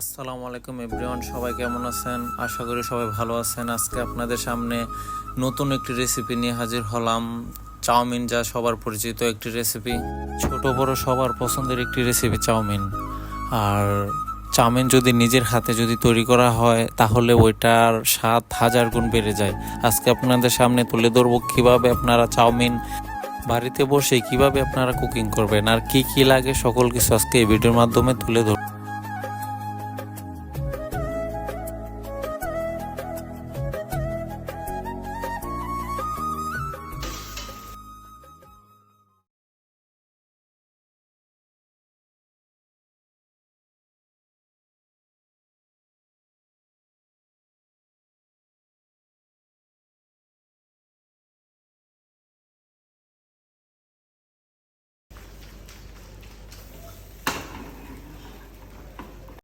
আসসালামু আলাইকুম এভরিওয়ান, সবাই কেমন আছেন? আশা করি সবাই ভালো আছেন। আজকে আপনাদের সামনে নতুন একটি রেসিপি নিয়ে হাজির হলাম। চাউমিন যা সবার পরিচিত একটি রেসিপি ছোট বড় সবার পছন্দের একটি রেসিপি চাউমিন। আর চাউমিন যদি নিজের হাতে যদি তৈরি করা হয়, তাহলে ওইটার সাত হাজার গুণ বেড়ে যায়। আজকে আপনাদের সামনে তুলে ধরবো কীভাবে আপনারা চাউমিন বাড়িতে বসে কীভাবে আপনারা কুকিং করবেন, আর কি কি লাগে সকল কিছু আজকে এই ভিডিওর মাধ্যমে তুলে ধর